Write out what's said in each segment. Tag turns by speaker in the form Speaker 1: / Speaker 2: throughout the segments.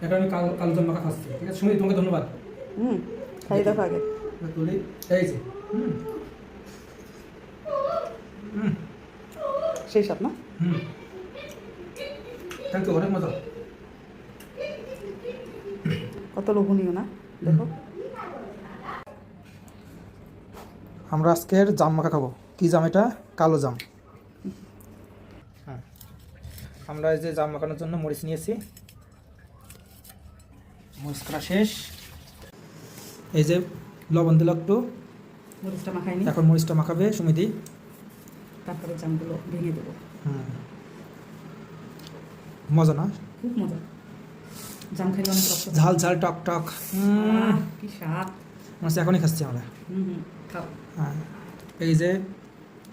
Speaker 1: আমি কালো কালো জাম মাখা খাচ্ছি ঠিক আছে? সুমিত তোমাকে ধন্যবাদ।
Speaker 2: হুম খাই দেখো আগে।
Speaker 1: তুলি। এই যে হুম। হুম।
Speaker 2: সেই সব না?
Speaker 1: হুম। থ্যাংক ইউ অনেক মজা।
Speaker 2: কত লোভনীয় না? দেখো।
Speaker 1: আমরা আজকের জাম মাখা খাব। কি জাম এটা? কালো জাম। হ্যাঁ। আমরা এই যে জাম মাখানোর জন্য মরিচ নিয়েছি। মরিচ করা শেষ। এই যে লবণ দিল একটু।
Speaker 2: মরিচটা মাখাইনি
Speaker 1: এখন মরিচটা মাখাবে সুমিদি
Speaker 2: তারপরে জামগুলো ভেঙে দেবো।
Speaker 1: হুম। মজা না?
Speaker 2: খুব মজা। জাম খাইলে অনেক রক্ত
Speaker 1: ঝাল ঝাল টক টক।
Speaker 2: কি স্বাদ।
Speaker 1: মনে এখনই খাচ্ছি আমরা। হ্যাঁ। এই যে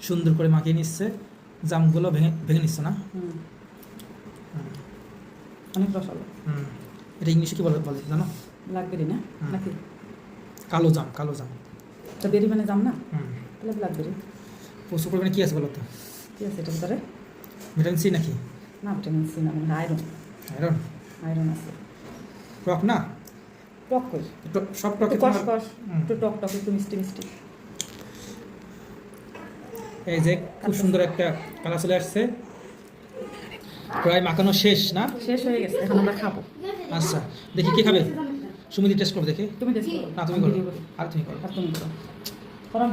Speaker 1: সুন্দর করে মাখিয়ে নিচ্ছে। জামগুলো ভেঙে ভেঙে নিচ্ছে না?
Speaker 2: অনেক রসালো
Speaker 1: হুম। এটা ইংলিশে কি বলে বলে জানো?
Speaker 2: ব্ল্যাকবেরি না? নাকি
Speaker 1: কালো জাম কালো জাম।
Speaker 2: এটা বেরি মানে জাম না? তাহলে ব্ল্যাকবেরি
Speaker 1: প্রচুর পরিমাণে কী আছে বলো তো?
Speaker 2: কি আছে এটার ভিতরে?
Speaker 1: ভিটামিন সি নাকি?
Speaker 2: না ভিটামিন সি না মানে আয়রন
Speaker 1: আয়রন
Speaker 2: আয়রন আছে।
Speaker 1: টক না?
Speaker 2: টক কই?
Speaker 1: সব টক
Speaker 2: কষ কষ।
Speaker 1: হুম।
Speaker 2: একটু টক টক একটু মিষ্টি মিষ্টি।
Speaker 1: এই যে খুব সুন্দর একটা কালার চলে আসছে। প্রায় মাখানো শেষ না?
Speaker 2: শেষ হয়ে গেছে এখন আমরা খাব।
Speaker 1: আচ্ছা দেখি কে খাবে? সুমিদি টেস্ট করবে দেখে।
Speaker 2: তুমি করো
Speaker 1: না তুমি করো। আর তুমি করো।
Speaker 2: আর তুমি করো। করো।